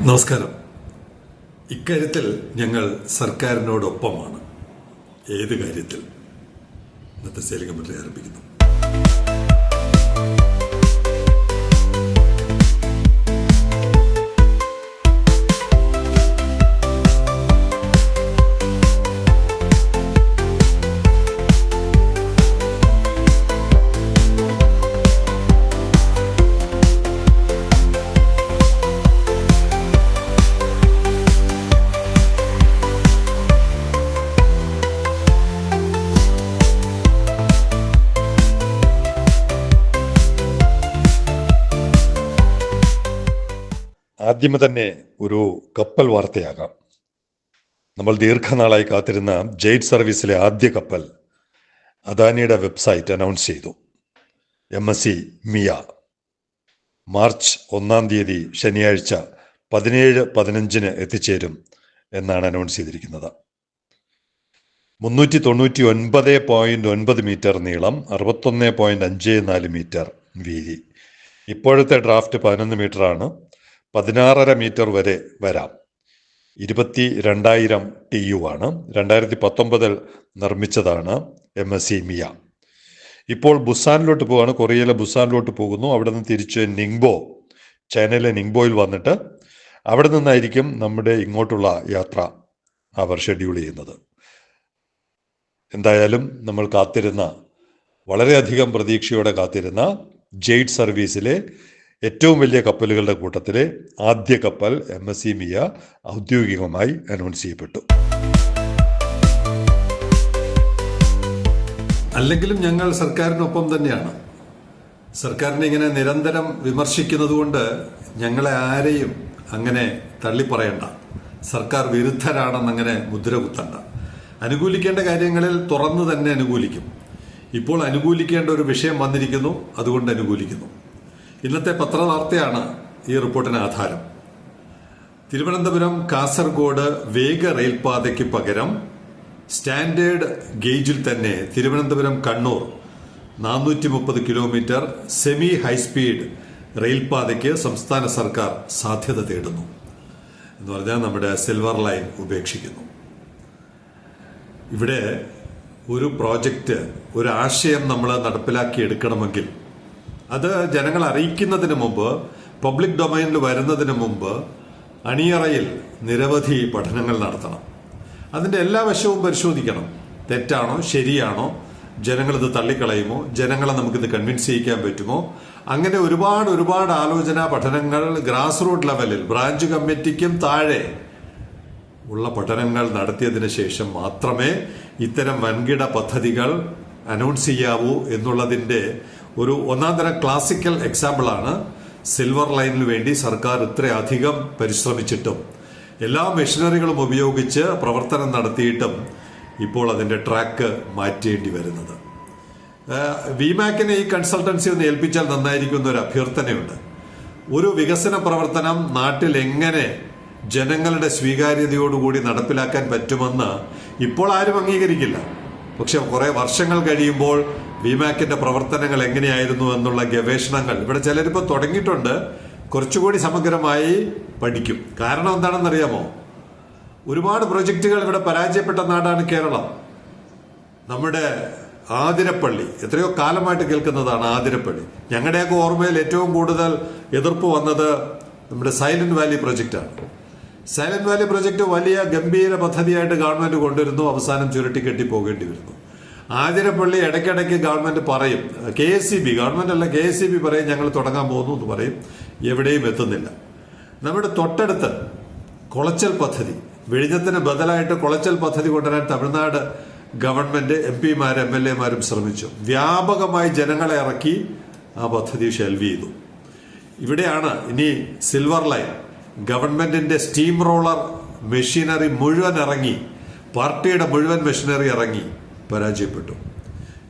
നമസ്കാരം. ഇക്കാര്യത്തിൽ ഞങ്ങൾ സർക്കാരിനോടൊപ്പമാണ്. ഏത് കാര്യത്തിൽ? ഇന്നത്തെ സേലിംഗ് ആരംഭിക്കുന്നു. ആദ്യമേ തന്നെ ഒരു കപ്പൽ വാർത്തയാകാം. നമ്മൾ ദീർഘനാളായി കാത്തിരുന്ന ജെയ്റ്റ് സർവീസിലെ ആദ്യ കപ്പൽ അദാനിയുടെ വെബ്സൈറ്റ് അനൗൺസ് ചെയ്തു. M S C Mia. March ഒന്നാം തീയതി ശനിയാഴ്ച പതിനേഴ് പതിനഞ്ചിന് എത്തിച്ചേരും എന്നാണ് അനൗൺസ് ചെയ്തിരിക്കുന്നത്. മുന്നൂറ്റി തൊണ്ണൂറ്റി ഒൻപത് പോയിന്റ് ഒൻപത് മീറ്റർ നീളം അറുപത്തൊന്ന് പോയിന്റ് അഞ്ച് നാല് മീറ്റർ വീതി. ഇപ്പോഴത്തെ ഡ്രാഫ്റ്റ് പതിനൊന്ന് മീറ്ററാണ്. പതിനാറര മീറ്റർ വരെ വരാം. ഇരുപത്തി രണ്ടായിരം ടി യു ആണ്. രണ്ടായിരത്തി പത്തൊമ്പതിൽ നിർമ്മിച്ചതാണ് എം എസ് സി മിയ. ഇപ്പോൾ ബുസാനിലോട്ട് പോവാണ്. കൊറിയയിലെ ബുസാനിലോട്ട് പോകുന്നു. അവിടെ നിന്ന് തിരിച്ച് നിങ്ബോ ചൈനയിലെ നിങ്ബോയിൽ വന്നിട്ട് അവിടെ നിന്നായിരിക്കും നമ്മുടെ ഇങ്ങോട്ടുള്ള യാത്ര അവർ ഷെഡ്യൂൾ ചെയ്യുന്നത്. എന്തായാലും നമ്മൾ കാത്തിരുന്ന വളരെയധികം പ്രതീക്ഷയോടെ കാത്തിരുന്ന ജെയ്ഡ് സർവീസിലെ ഏറ്റവും വലിയ കപ്പലുകളുടെ കൂട്ടത്തിലെ ആദ്യ കപ്പൽ എം എസ് സി മിയ ഔദ്യോഗികമായി അനൗൺസ് ചെയ്യപ്പെട്ടു. അല്ലെങ്കിലും ഞങ്ങൾ സർക്കാരിനൊപ്പം തന്നെയാണ്. സർക്കാരിനെ ഇങ്ങനെ നിരന്തരം വിമർശിക്കുന്നത് കൊണ്ട് ഞങ്ങളെ ആരെയും അങ്ങനെ തള്ളിപ്പറയണ്ട. സർക്കാർ വിരുദ്ധരാണെന്നങ്ങനെ മുദ്ര കുത്തണ്ട. അനുകൂലിക്കേണ്ട കാര്യങ്ങളിൽ തുറന്നു തന്നെ അനുകൂലിക്കും. ഇപ്പോൾ അനുകൂലിക്കേണ്ട ഒരു വിഷയം വന്നിരിക്കുന്നു. അതുകൊണ്ട് അനുകൂലിക്കുന്നു. ഇന്നത്തെ പത്രവാർത്തയാണ് ഈ റിപ്പോർട്ടിന് ആധാരം. തിരുവനന്തപുരം കാസർഗോഡ് വേഗ റെയിൽപാതയ്ക്ക് പകരം സ്റ്റാൻഡേർഡ് ഗേജിൽ തന്നെ തിരുവനന്തപുരം കണ്ണൂർ നാനൂറ്റി മുപ്പത് കിലോമീറ്റർ സെമി ഹൈസ്പീഡ് റെയിൽപാതയ്ക്ക് സംസ്ഥാന സർക്കാർ സാധ്യത തേടുന്നു. എന്ന് പറഞ്ഞാൽ നമ്മുടെ സിൽവർ ലൈൻ ഉപേക്ഷിക്കുന്നു. ഇവിടെ ഒരു പ്രോജക്റ്റ് ഒരു ആശയം നമ്മൾ നടപ്പിലാക്കി എടുക്കണമെങ്കിൽ അത് ജനങ്ങൾ അറിയിക്കുന്നതിന് മുമ്പ് പബ്ലിക് ഡൊമൈനിൽ വരുന്നതിന് മുമ്പ് അണിയറയിൽ നിരവധി പഠനങ്ങൾ നടത്തണം. അതിന്റെ എല്ലാ വശവും പരിശോധിക്കണം. തെറ്റാണോ? ശരിയാണോ? ജനങ്ങളിത് തള്ളിക്കളയുമോ? ജനങ്ങളെ നമുക്കിത് കൺവിൻസ് ചെയ്യിക്കാൻ പറ്റുമോ? അങ്ങനെ ഒരുപാട് ഒരുപാട് ആലോചനാ പഠനങ്ങൾ ഗ്രാസ് റൂട്ട് ലെവലിൽ ബ്രാഞ്ച് കമ്മിറ്റിക്കും താഴെ ഉള്ള പഠനങ്ങൾ നടത്തിയതിന് ശേഷം മാത്രമേ ഇത്തരം വൻകിട പദ്ധതികൾ അനൗൺസ് ചെയ്യാവൂ എന്നുള്ളതിന്റെ ഒരു ഒന്നാം തരം ക്ലാസിക്കൽ എക്സാമ്പിളാണ് സിൽവർ ലൈനിന് വേണ്ടി സർക്കാർ ഇത്രയധികം പരിശ്രമിച്ചിട്ടും എല്ലാ മെഷീനറികളും ഉപയോഗിച്ച് പ്രവർത്തനം നടത്തിയിട്ടും ഇപ്പോൾ അതിന്റെ ട്രാക്ക് മാറ്റേണ്ടി വരുന്നത്. വിമാക്കിനെ ഈ കൺസൾട്ടൻസി ഒന്ന് ഏൽപ്പിച്ചാൽ നന്നായിരിക്കും എന്നൊരു അഭ്യർത്ഥനയുണ്ട്. ഒരു വികസന പ്രവർത്തനം നാട്ടിൽ എങ്ങനെ ജനങ്ങളുടെ സ്വീകാര്യതയോടുകൂടി നടപ്പിലാക്കാൻ പറ്റുമെന്ന് ഇപ്പോൾ ആരും അംഗീകരിക്കില്ല. പക്ഷെ കുറെ വർഷങ്ങൾ കഴിയുമ്പോൾ വിമാക്കിന്റെ പ്രവർത്തനങ്ങൾ എങ്ങനെയായിരുന്നു എന്നുള്ള ഗവേഷണങ്ങൾ. ഇവിടെ ചിലരിപ്പോൾ തുടങ്ങിയിട്ടുണ്ട്. കുറച്ചുകൂടി സമഗ്രമായി പഠിക്കും. കാരണം എന്താണെന്നറിയാമോ? ഒരുപാട് പ്രൊജക്റ്റുകൾ ഇവിടെ പരാജയപ്പെട്ട നാടാണ് കേരളം. നമ്മുടെ ആതിരപ്പള്ളി എത്രയോ കാലമായിട്ട് കേൾക്കുന്നതാണ് ആതിരപ്പള്ളി. ഞങ്ങളുടെയൊക്കെ ഓർമ്മയിൽ ഏറ്റവും കൂടുതൽ എതിർപ്പ് വന്നത് നമ്മുടെ സൈലന്റ് വാലി പ്രൊജക്റ്റാണ്. സൈലന്റ് വാലി പ്രൊജക്ട് വലിയ ഗംഭീര പദ്ധതിയായിട്ട് ഗവൺമെന്റ് കൊണ്ടുവരുന്നു. അവസാനം ചുരുട്ടി കെട്ടി പോകേണ്ടി വരുന്നു. ആതിരപ്പള്ളി ഇടയ്ക്കിടയ്ക്ക് ഗവൺമെന്റ് പറയും. K S E B government അല്ല കെ എസ് സി ബി പറയും ഞങ്ങൾ തുടങ്ങാൻ പോകുന്നു എന്ന് പറയും. എവിടെയും എത്തുന്നില്ല. നമ്മുടെ തൊട്ടടുത്ത് കുളച്ചൽ പദ്ധതി വിഴിഞ്ഞത്തിന് ബദലായിട്ട് കുളച്ചൽ പദ്ധതി കൊണ്ടുവരാൻ തമിഴ്നാട് ഗവൺമെന്റ് എം പിമാരും എം എൽ എമാരും ശ്രമിച്ചു. വ്യാപകമായി ജനങ്ങളെ ഇറക്കി ആ പദ്ധതി ഷെൽവ് ചെയ്തു. ഇവിടെയാണ് ഇനി സിൽവർ ലൈൻ. ഗവൺമെന്റിന്റെ സ്റ്റീം റോളർ മെഷീനറി മുഴുവൻ ഇറങ്ങി പാർട്ടിയുടെ മുഴുവൻ മെഷീനറി ഇറങ്ങി. പരാജയപ്പെട്ടു.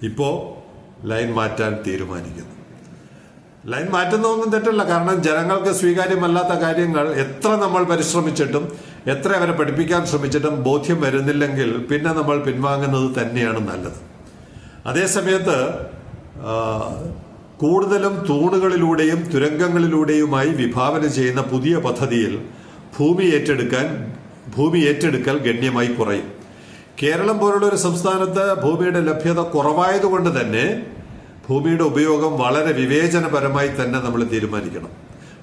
ഇപ്പോൾ ലൈൻ മാറ്റാൻ തീരുമാനിക്കുന്നു. ലൈൻ മാറ്റുന്നതൊന്നും തെറ്റല്ല. കാരണം ജനങ്ങൾക്ക് സ്വീകാര്യമല്ലാത്ത കാര്യങ്ങൾ എത്ര നമ്മൾ പരിശ്രമിച്ചിട്ടും എത്ര അവരെ പഠിപ്പിക്കാൻ ശ്രമിച്ചിട്ടും ബോധ്യം വരുന്നില്ലെങ്കിൽ പിന്നെ നമ്മൾ പിൻവാങ്ങുന്നത് തന്നെയാണ് നല്ലത്. അതേസമയത്ത് കൂടുതലും തൂണുകളിലൂടെയും തുരങ്കങ്ങളിലൂടെയുമായി വിഭാവന ചെയ്യുന്ന പുതിയ പദ്ധതിയിൽ ഭൂമി ഏറ്റെടുക്കാൻ ഭൂമി ഏറ്റെടുക്കൽ ഗണ്യമായി കുറയും. കേരളം പോലുള്ള ഒരു സംസ്ഥാനത്ത് ഭൂമിയുടെ ലഭ്യത കുറവായതുകൊണ്ട് തന്നെ ഭൂമിയുടെ ഉപയോഗം വളരെ വിവേചനപരമായി തന്നെ നമ്മൾ തീരുമാനിക്കണം.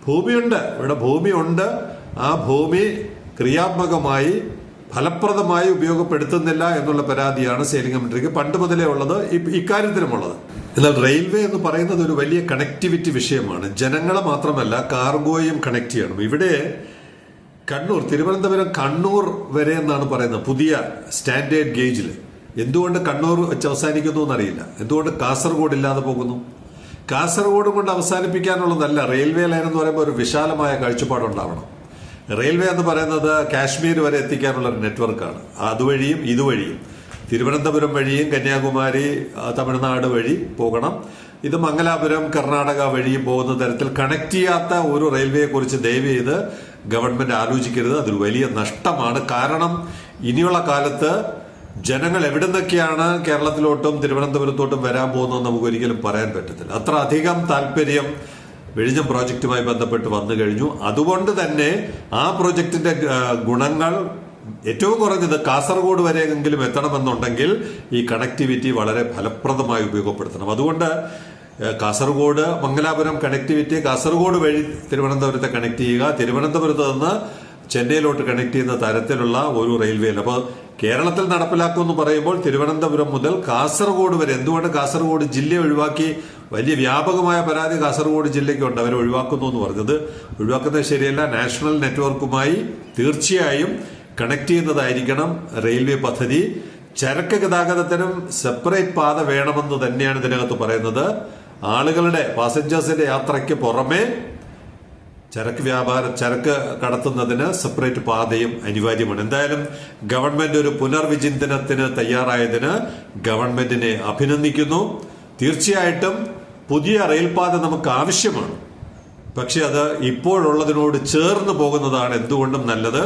ഭൂമിയുണ്ട് ഇവിടെ ഭൂമിയുണ്ട്. ആ ഭൂമി ക്രിയാത്മകമായി ഫലപ്രദമായി ഉപയോഗപ്പെടുത്തുന്നില്ല എന്നുള്ള പരാതിയാണ് സേലിംഗ് കമ്മിറ്റിക്ക് പണ്ട് മുതലേ ഉള്ളത് ഇക്കാര്യത്തിലുമുള്ളത്. എന്നാൽ റെയിൽവേ എന്ന് പറയുന്നത് ഒരു വലിയ കണക്ടിവിറ്റി വിഷയമാണ്. ജനങ്ങളെ മാത്രമല്ല കാർഗോയും കണക്ട് ചെയ്യണം. ഇവിടെ കണ്ണൂർ തിരുവനന്തപുരം കണ്ണൂർ വരെ എന്നാണ് പറയുന്നത്. പുതിയ സ്റ്റാൻഡേർഡ് ഗേജിൽ എന്തുകൊണ്ട് കണ്ണൂർ വെച്ച് അവസാനിക്കുന്നു എന്നറിയില്ല. എന്തുകൊണ്ട് കാസർഗോഡ് ഇല്ലാതെ പോകുന്നു? കാസർഗോഡ് കൊണ്ട് അവസാനിപ്പിക്കാനുള്ളതല്ല റെയിൽവേ ലൈൻ എന്ന് പറയുമ്പോൾ ഒരു വിശാലമായ കാഴ്ചപ്പാടുണ്ടാവണം. റെയിൽവേ എന്ന് പറയുന്നത് കാശ്മീർ വരെ എത്തിക്കാനുള്ള ഒരു നെറ്റ്വർക്കാണ്. അതുവഴിയും ഇതുവഴിയും. തിരുവനന്തപുരം വഴിയും കന്യാകുമാരി തമിഴ്നാട് വഴി പോകണം. ഇത് മംഗലാപുരം കർണാടക വഴിയും പോകുന്ന തരത്തിൽ കണക്ട് ചെയ്യാത്ത ഒരു റെയിൽവേയെ കുറിച്ച് ദയവ് ചെയ്ത് ഗവൺമെന്റ് ആലോചിക്കരുത്. അതൊരു വലിയ നഷ്ടമാണ്. കാരണം ഇനിയുള്ള കാലത്ത് ജനങ്ങൾ എവിടെ നിന്നൊക്കെയാണ് കേരളത്തിലോട്ടും തിരുവനന്തപുരത്തോട്ടും വരാൻ പോകുന്നതെന്ന് നമുക്ക് ഒരിക്കലും പറയാൻ പറ്റത്തില്ല. അത്ര അധികം താല്പര്യം വെളിഞ്ഞം പ്രോജക്റ്റുമായി ബന്ധപ്പെട്ട് വന്നു കഴിഞ്ഞു. അതുകൊണ്ട് തന്നെ ആ പ്രോജക്റ്റിന്റെ ഗുണങ്ങൾ ഏറ്റവും കുറഞ്ഞത് കാസർഗോഡ് വരെയെങ്കിലും എത്തണമെന്നുണ്ടെങ്കിൽ ഈ കണക്ടിവിറ്റി വളരെ ഫലപ്രദമായി ഉപയോഗപ്പെടുത്തണം. അതുകൊണ്ട് കാസർഗോഡ് മംഗലാപുരം കണക്ടിവിറ്റി കാസർഗോഡ് വഴി തിരുവനന്തപുരത്തെ കണക്ട് ചെയ്യുക. തിരുവനന്തപുരത്ത് നിന്ന് ചെന്നൈയിലോട്ട് കണക്ട് ചെയ്യുന്ന തരത്തിലുള്ള ഒരു റെയിൽവേ അപ്പോൾ കേരളത്തിൽ നടപ്പിലാക്കുമെന്ന് പറയുമ്പോൾ തിരുവനന്തപുരം മുതൽ കാസർഗോഡ് വരെ എന്തുകൊണ്ട് കാസർഗോഡ് ജില്ല ഒഴിവാക്കി? വലിയ വ്യാപകമായ പരാതി കാസർഗോഡ് ജില്ലയ്ക്കുണ്ട് അവരെ ഒഴിവാക്കുന്നു എന്ന് പറഞ്ഞത് ഒഴിവാക്കുന്നത് ശരിയല്ല. നാഷണൽ നെറ്റ്വർക്കുമായി തീർച്ചയായും കണക്ട് ചെയ്യുന്നതായിരിക്കണം റെയിൽവേ പദ്ധതി. ചരക്ക് ഗതാഗതത്തിനും സെപ്പറേറ്റ് പാത വേണമെന്ന് തന്നെയാണ് ഇതിനകത്ത് പറയുന്നത്. ആളുകളുടെ പാസഞ്ചേഴ്സിന്റെ യാത്രയ്ക്ക് പുറമെ ചരക്ക് വ്യാപാര ചരക്ക് കടത്തുന്നതിന് സെപ്പറേറ്റ് പാതയും അനിവാര്യമാണ്. എന്തായാലും ഗവൺമെന്റ് ഒരു പുനർവിചിന്തനത്തിന് തയ്യാറായതിന് ഗവൺമെന്റിനെ അഭിനന്ദിക്കുന്നു. തീർച്ചയായിട്ടും പുതിയ റെയിൽപാത നമുക്ക് ആവശ്യമാണ്. പക്ഷെ അത് ഇപ്പോഴുള്ളതിനോട് ചേർന്ന് പോകുന്നതാണ് എന്തുകൊണ്ടും നല്ലത്.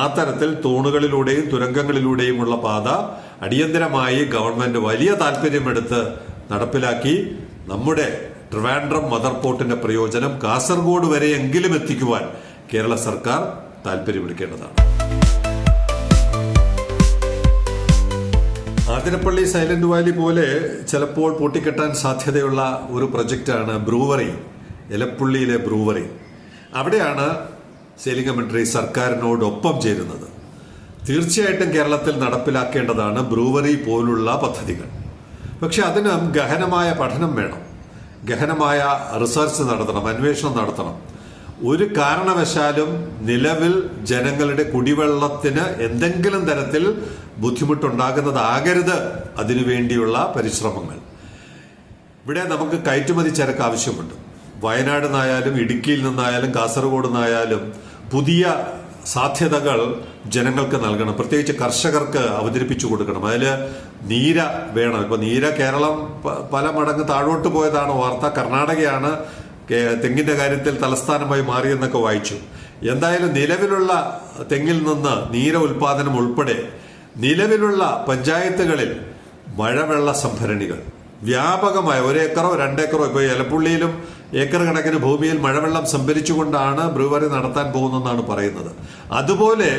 ആ തരത്തിൽ തൂണുകളിലൂടെയും തുരങ്കങ്ങളിലൂടെയുമുള്ള പാത അടിയന്തരമായി ഗവൺമെന്റ് വലിയ താല്പര്യമെടുത്ത് നടപ്പിലാക്കി. നമ്മുടെ ട്രിവാൻഡ്രം മദർ പോർട്ടിന്റെ പ്രയോജനം കാസർഗോഡ് വരെയെങ്കിലും എത്തിക്കുവാൻ കേരള സർക്കാർ താല്പര്യമെടുക്കേണ്ടതാണ് ആതിരപ്പള്ളി സൈലന്റ് വാലി പോലെ ചിലപ്പോൾ പൊട്ടിക്കെട്ടാൻ സാധ്യതയുള്ള ഒരു പ്രൊജക്റ്റാണ് ബ്രൂവറി. എലപ്പുള്ളിയിലെ ബ്രൂവറി. അവിടെയാണ് സേലിംഗ് കമന്ററി സർക്കാരിനോടൊപ്പം ചേരുന്നത്. തീർച്ചയായിട്ടും കേരളത്തിൽ നടപ്പിലാക്കേണ്ടതാണ് ബ്രൂവറി പോലുള്ള പദ്ധതികൾ. പക്ഷെ അതിന് ഗഹനമായ പഠനം വേണം. ഗഹനമായ റിസർച്ച് നടത്തണം അന്വേഷണം നടത്തണം. ഒരു കാരണവശാലും നിലവിൽ ജനങ്ങളുടെ കുടിവെള്ളത്തിന് എന്തെങ്കിലും തരത്തിൽ ബുദ്ധിമുട്ടുണ്ടാകുന്നതാകരുത് അതിനുവേണ്ടിയുള്ള പരിശ്രമങ്ങൾ. ഇവിടെ നമുക്ക് കയറ്റുമതി ചരക്ക് ആവശ്യമുണ്ട്. വയനാട് നിന്നായാലും ഇടുക്കിയിൽ നിന്നായാലും കാസർഗോഡ് നിന്നായാലും പുതിയ സാധ്യതകൾ ജനങ്ങൾക്ക് നൽകണം. പ്രത്യേകിച്ച് കർഷകർക്ക് അവതരിപ്പിച്ചു കൊടുക്കണം. അതിൽ നീര വേണം. ഇപ്പം നീര കേരളം പല മടങ്ങ് താഴോട്ട് പോയതാണ് വാർത്ത. കർണാടകയാണ് തെങ്ങിന്റെ കാര്യത്തിൽ തലസ്ഥാനമായി മാറിയെന്നൊക്കെ വായിച്ചു. എന്തായാലും നിലവിലുള്ള തെങ്ങിൽ നിന്ന് നീര ഉൽപാദനം ഉൾപ്പെടെ നിലവിലുള്ള പഞ്ചായത്തുകളിൽ മഴവെള്ള സംഭരണികൾ. വ്യാപകമായ ഒരേക്കറോ രണ്ടേക്കറോ ഇപ്പോൾ എലപ്പുള്ളിയിലും ഏക്കർ കണക്കിന് ഭൂമിയിൽ മഴവെള്ളം സംഭരിച്ചുകൊണ്ടാണ് ബ്രൂവറി നടത്താൻ പോകുന്നതെന്നാണ് പറയുന്നത്. അതുപോലെ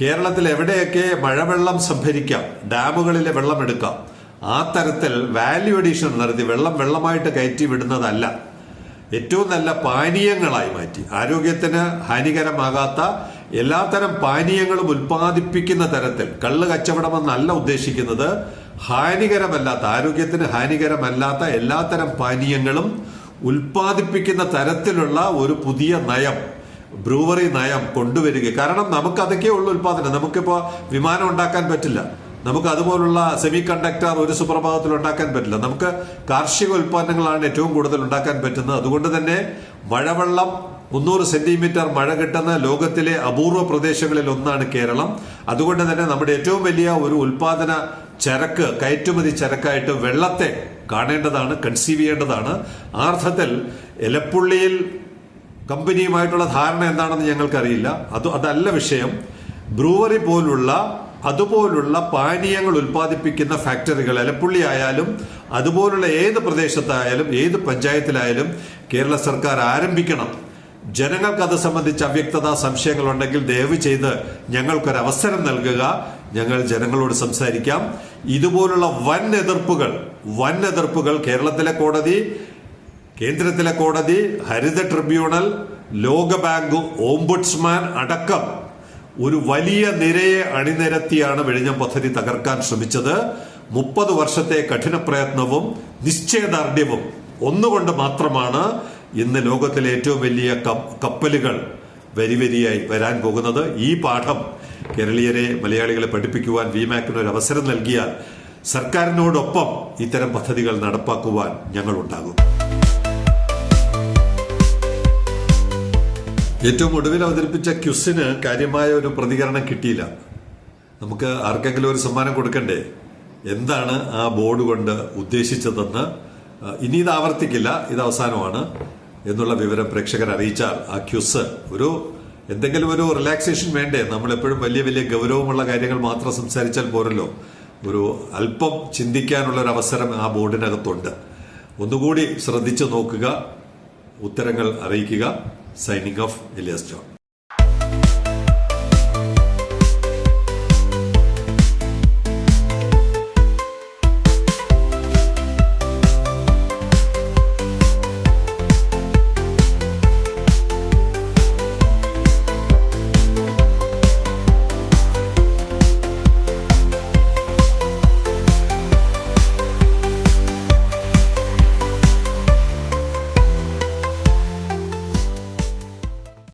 കേരളത്തിൽ എവിടെയൊക്കെ മഴവെള്ളം സംഭരിക്കാം ഡാമുകളിലെ വെള്ളം എടുക്കാം ആ തരത്തിൽ വാല്യൂ അഡീഷൻ നടത്തി വെള്ളം വെള്ളമായിട്ട് കയറ്റി വിടുന്നതല്ല. ഏറ്റവും നല്ല പാനീയങ്ങളായി മാറ്റി. ആരോഗ്യത്തിന് ഹാനികരമാകാത്ത എല്ലാത്തരം പാനീയങ്ങളും ഉൽപ്പാദിപ്പിക്കുന്ന തരത്തിൽ കള്ള് കച്ചവടമെന്നല്ല ഉദ്ദേശിക്കുന്നത്. ഹാനികരമല്ലാത്ത ആരോഗ്യത്തിന് ഹാനികരമല്ലാത്ത എല്ലാത്തരം പാനീയങ്ങളും ഉൽപ്പാദിപ്പിക്കുന്ന തരത്തിലുള്ള ഒരു പുതിയ നയം ബ്രൂവറി നയം കൊണ്ടുവരിക. കാരണം നമുക്ക് അതൊക്കെ ഉള്ള ഉൽപ്പാദനം. നമുക്കിപ്പോ വിമാനം ഉണ്ടാക്കാൻ പറ്റില്ല. നമുക്ക് അതുപോലുള്ള സെമി കണ്ടക്ടർ ഒരു സുപ്രഭാതത്തിൽ ഉണ്ടാക്കാൻ പറ്റില്ല. നമുക്ക് കാർഷിക ഉൽപ്പന്നങ്ങളാണ് ഏറ്റവും കൂടുതൽ ഉണ്ടാക്കാൻ പറ്റുന്നത്. അതുകൊണ്ട് തന്നെ മഴവെള്ളം മുന്നൂറ് സെന്റിമീറ്റർ മഴ കിട്ടുന്ന ലോകത്തിലെ അപൂർവ പ്രദേശങ്ങളിൽ ഒന്നാണ് കേരളം. അതുകൊണ്ട് തന്നെ നമ്മുടെ ഏറ്റവും വലിയ ഒരു ഉൽപാദന ചരക്ക് കയറ്റുമതി ചരക്കായിട്ട് വെള്ളത്തെ കാണേണ്ടതാണ് കൺസീവ് ചെയ്യേണ്ടതാണ്. ആ അർത്ഥത്തിൽ എലപ്പുള്ളിയിൽ കമ്പനിയുമായിട്ടുള്ള ധാരണ എന്താണെന്ന് ഞങ്ങൾക്കറിയില്ല. അത് അതല്ല വിഷയം. ബ്രൂവറി പോലുള്ള അതുപോലുള്ള പാനീയങ്ങൾ ഉൽപ്പാദിപ്പിക്കുന്ന ഫാക്ടറികൾ എലപ്പുള്ളി ആയാലും അതുപോലുള്ള ഏത് പ്രദേശത്തായാലും ഏത് പഞ്ചായത്തിലായാലും കേരള സർക്കാർ ആരംഭിക്കണം. ജനങ്ങൾക്ക് അത് സംബന്ധിച്ച് അവ്യക്തത സംശയങ്ങളുണ്ടെങ്കിൽ ദയവ് ചെയ്ത് ഞങ്ങൾക്കൊരവസരം നൽകുക. ഞങ്ങൾ ജനങ്ങളോട് സംസാരിക്കാം. ഇതുപോലുള്ള വൻ എതിർപ്പുകൾ വൻ എതിർപ്പുകൾ കേരളത്തിലെ കോടതി കേന്ദ്രത്തിലെ കോടതി ഹരിത ട്രിബ്യൂണൽ ലോകബാങ്ക് ഓംബുഡ്സ്മാൻ അടക്കം ഒരു വലിയ നിരയെ അണിനിരത്തിയാണ് വിഴിഞ്ഞം പദ്ധതി തകർക്കാൻ ശ്രമിച്ചത്. മുപ്പത് വർഷത്തെ കഠിന പ്രയത്നവും നിശ്ചയദാർഢ്യവും ഒന്നുകൊണ്ട് മാത്രമാണ് ഇന്ന് ലോകത്തിലെ ഏറ്റവും വലിയ കപ്പലുകൾ വരിവരിയായി വരാൻ പോകുന്നത്. ഈ പാഠം കേരളീയരെ മലയാളികളെ പഠിപ്പിക്കുവാൻ വിമാക്കിന് ഒരു അവസരം നൽകിയാൽ സർക്കാരിനോടൊപ്പം ഇത്തരം പദ്ധതികൾ നടപ്പാക്കുവാൻ ഞങ്ങളുണ്ടാകും. ഏറ്റവും ഒടുവിൽ അവതരിപ്പിച്ച ക്യുസിന് കാര്യമായ ഒരു പ്രതികരണം കിട്ടിയില്ല. നമുക്ക് ആർക്കെങ്കിലും ഒരു സമ്മാനം കൊടുക്കണ്ടേ? എന്താണ് ആ ബോർഡ് കൊണ്ട് ഉദ്ദേശിച്ചതെന്ന്? ഇനി ഇത് ആവർത്തിക്കില്ല ഇത് അവസാനമാണ് എന്നുള്ള വിവരം പ്രേക്ഷകർ അറിയിച്ചാൽ ആ ക്യുസ് ഒരു എന്തെങ്കിലും ഒരു റിലാക്സേഷൻ വേണ്ടേ? നമ്മൾ എപ്പോഴും വലിയ വലിയ ഗൗരവമുള്ള കാര്യങ്ങൾ മാത്രം സംസാരിച്ചാൽ പോരല്ലോ. ഒരു അല്പം ചിന്തിക്കാനുള്ള ഒരു അവസരം ആ ബോർഡിനകത്തുണ്ട്. ഒന്നുകൂടി ശ്രദ്ധിച്ചു നോക്കുക. ഉത്തരങ്ങൾ അറിയിക്കുക. Signing off Elias John